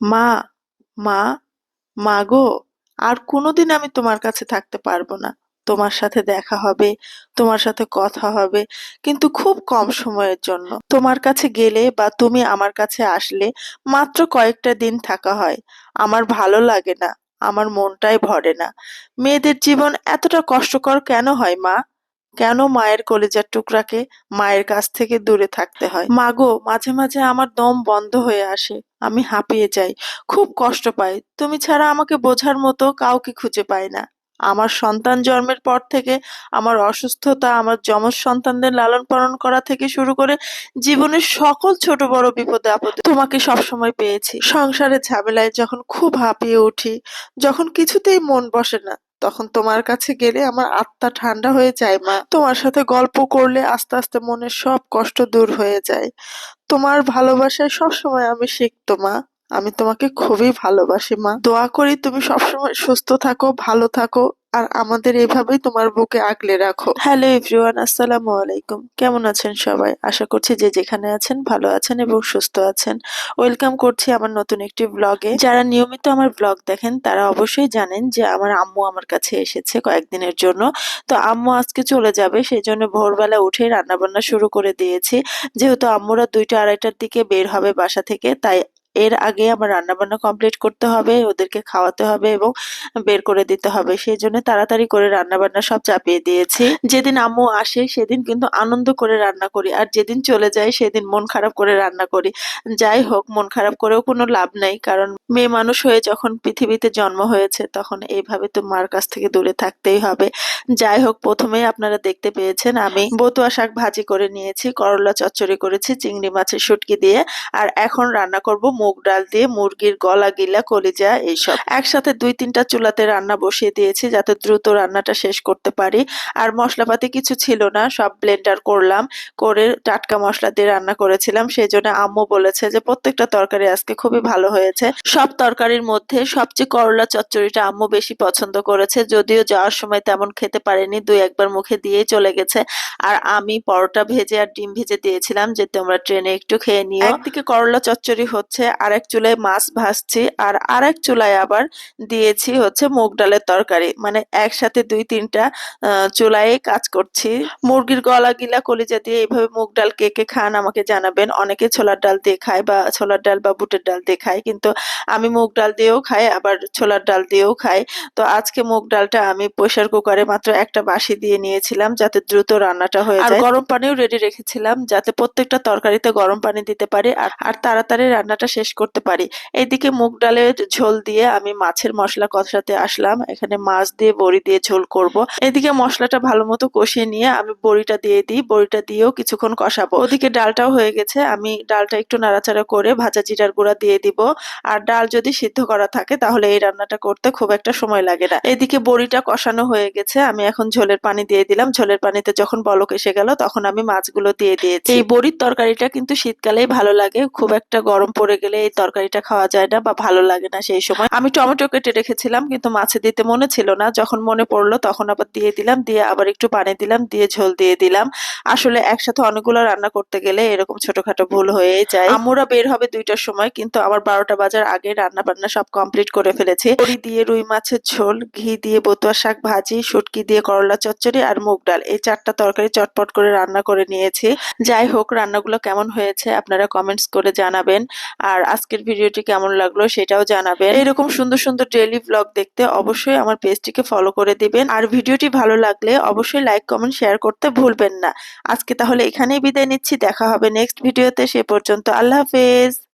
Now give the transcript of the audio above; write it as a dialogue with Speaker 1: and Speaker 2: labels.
Speaker 1: মা মা মা গো, আর কোনোদিন আমি তোমার কাছে থাকতে পারব না। তোমার সাথে দেখা হবে, তোমার সাথে কথা হবে, কিন্তু খুব কম সময়ের জন্য। তোমার কাছে গেলে বা তুমি আমার কাছে আসলে মাত্র কয়েকটা দিন থাকা হয়। আমার ভালো লাগে না, আমার মনটাই ভরে না। মেয়েদের জীবন এতটা কষ্টকর কেন হয় মা? কেন মায়ের কলিজার টুকরাকে মায়ের কাছ থেকে দূরে থাকতে হয়? মাগো, মাঝে মাঝে আমার দম বন্ধ হয়ে আসে। আমি হাঁপিয়ে যাই। খুব কষ্ট পাই। তুমি ছাড়া আমাকে বোঝার মতো কাউকে খুঁজে পাই না। আমার সন্তান জন্মের পর থেকে আমার অসুস্থতা, আমার যমজ সন্তানদের লালন পালন করা থেকে শুরু করে জীবনের সকল ছোট বড় বিপদে আপদে তোমাকে সবসময় পেয়েছি। সংসারের ঝামেলায় যখন খুব হাঁপিয়ে উঠি, যখন কিছুতেই মন বসে না তখন তোমার কাছে গেলে আমার আত্মা ঠান্ডা হয়ে যায়, মা। তোমার সাথে গল্প করলে আস্তে আস্তে মনের সব কষ্ট দূর হয়ে যায়। তোমার ভালোবাসায় সবসময় আমি শিখতো, মা। আমি তোমাকে খুবই ভালোবাসি, মা। দোয়া করি তুমি সবসময় সুস্থ থাকো, ভালো থাকো। আর আমাদের এভাবেই তোমার বুকে আগলে রাখো। হ্যালো এভরিওয়ান আসসালামু আলাইকুম। কেমন আছেন সবাই? আশা করছি যে যেখানে আছেন ভালো আছেন এবং সুস্থ আছেন। ওয়েলকাম করছি আমার নতুন একটি ব্লগে যারা নিয়মিত আমার ব্লগ দেখেন, তারা অবশ্যই জানেন যে আমার আম্মু আমার কাছে এসেছে কয়েকদিনের জন্য। তো আম্মু আজকে চলে যাবে সেই জন্য ভোরবেলা উঠে রান্নাবান্না শুরু করে দিয়েছি। যেহেতু আম্মুরা দুইটা আড়াইটার দিকে বের হবে বাসা থেকে, তাই এর আগে আমার রান্নাবান্না কমপ্লিট করতে হবে, ওদেরকে খাওয়াতে হবে এবং বের করে দিতে হবে। সেই জন্য তাড়াতাড়ি করে রান্নাবান্না সব চাপিয়ে দিয়েছি। যেদিন আম্মু আসে, সেদিন কিন্তু আনন্দ করে রান্না করি। আর যেদিন চলে যায়, সেদিন মন খারাপ করে রান্না করি। যাই হোক, মন খারাপ করেও কোনো লাভ নাই, কারণ মেয়ে মানুষ হয়ে যখন পৃথিবীতে জন্ম হয়েছে, তখন এইভাবে তো মার কাছ থেকে দূরে থাকতেই হবে। যাই হোক, প্রথমেই আপনারা দেখতে পেয়েছেন, আমি বতুয়া শাক ভাজি করে নিয়েছি, করলা চচ্চড়ি করেছি, চিংড়ি মাছের শুটকি দিয়ে। আর এখন রান্না করব মুগ ডাল দিয়ে মুরগির গলা গিলা কলিজা এইসব। একসাথে দুই তিনটা চুলাতে রান্না বসিয়ে দিয়েছি যাতে দ্রুত রান্নাটা শেষ করতে পারি। আর মশলাপাতি কিছু ছিল না, সব ব্লেন্ডার করলাম, করে টাটকা মশলা দিয়ে রান্না করেছিলাম। সেই জন্য আম্মু বলেছে যে, প্রত্যেকটা তরকারি আজকে খুবই ভালো হয়েছে। সব তরকারির মধ্যে সবচেয়ে করলা চচ্চড়িটা আম্মু বেশি পছন্দ করেছে। যদিও যাওয়ার সময় তেমন খেতে পারেনি, দুই একবার মুখে দিয়েই চলে গেছে। আর আমি পরোটা ভেজে আর ডিম ভেজে দিয়েছিলাম, যে তোমরা ট্রেনে একটু খেয়ে নিও। একদিকে করলা চচ্চড়ি হচ্ছে আর এক চুলায় মাছ ভাজছি আর আরেক চুলায় আবার দিয়েছি হচ্ছে মুগ ডালের তরকারি। মানে একসাথে দুই তিনটা চুলায় কাজ করছি। মুরগির গলা গিলা কলিজা দিয়ে এইভাবে মুগ ডাল কে কে খান আমাকে জানাবেন। অনেকে ছোলার ডাল দিয়ে খায় বা ছোলার ডাল বা বুটের ডাল দিয়ে খায় কিন্তু আমি মুগ ডাল দিয়েও খাই আবার ছোলার ডাল দিয়েও খাই। তো আজকে মুগ ডালটা আমি প্রেসার কুকারে মাত্র একটা বাসি দিয়ে নিয়েছিলাম যাতে দ্রুত রান্নাটা হয়ে যায়। গরম পানিও রেডি রেখেছিলাম যাতে প্রত্যেকটা তরকারিতে গরম পানি দিতে পারি। আর তাড়াতাড়ি রান্নাটা শেষ করতে পারি। এইদিকে মুগ ডালের ঝোল দিয়ে আমি মাছের মশলা কষাতে আসলাম। এখানে মাছ দিয়ে বড়ি দিয়ে ঝোল করব। এদিকে মশলাটা ভালো মতো কষিয়ে নিয়ে আমি বড়িটা দিয়ে দিই। বড়িটা দিয়েও কিছুক্ষণ কষাবো। ওদিকে ডালটাও হয়ে গেছে। আমি ডালটা একটু নাড়াচাড়া করে ভাজা জিরার গুঁড়া দিয়ে দিব। আর ডাল যদি সিদ্ধ করা থাকে তাহলে এই রান্নাটা করতে খুব একটা সময় লাগে না। এদিকে বড়িটা কষানো হয়ে গেছে। আমি এখন ঝোলের পানি দিয়ে দিলাম। ঝোলের পানিতে যখন বলক এসে গেল তখন আমি মাছগুলো দিয়ে দিয়েছি। এই বড়ির তরকারিটা কিন্তু শীতকালেই ভালো লাগে। খুব একটা গরম পড়ে গেলে এই তরকারিটা খাওয়া যায় না বা ভালো লাগে না সেই সময়। আমি টমেটো কেটে রেখেছিলাম, কিন্তু মাছে দিতে মনে ছিল না। যখন মনে পড়ল, তখন আবার দিয়ে দিলাম, দিয়ে আবার একটু পানি দিলাম, দিয়ে ঝোল দিয়ে দিলাম। আসলে একসাথে অনেকগুলো রান্না করতে গেলে এরকম ছোটখাটো ভুল হয়ে যায়। আমরা বের হবে দুইটার সময়, কিন্তু আমার বারোটা বাজার আগে রান্না বান্না সব কমপ্লিট করে ফেলেছি। বড়ি দিয়ে রুই মাছের ঝোল, ঘি দিয়ে বতুয়া শাক ভাজি, শুটকি দিয়ে করলা চচ্চড়ি আর মুগ ডাল। এই চারটা তরকারি চটপট করে রান্না করে নিয়েছি। যাই হোক, রান্নাগুলো কেমন হয়েছে আপনারা কমেন্টস করে জানাবেন। আর আজকের ভিডিওটি কেমন লাগল সেটাও জানাবেন। এরকম সুন্দর সুন্দর ডেইলি ব্লগ দেখতে অবশ্যই আমার পেজটিকে ফলো করে দিবেন। আর ভিডিওটি ভালো লাগলে অবশ্যই লাইক কমেন্ট শেয়ার করতে ভুলবেন না। আজকে তাহলে এখানেই বিদায় নিচ্ছি। দেখা হবে নেক্সট ভিডিওতে সে পর্যন্ত আল্লাহ হাফেজ।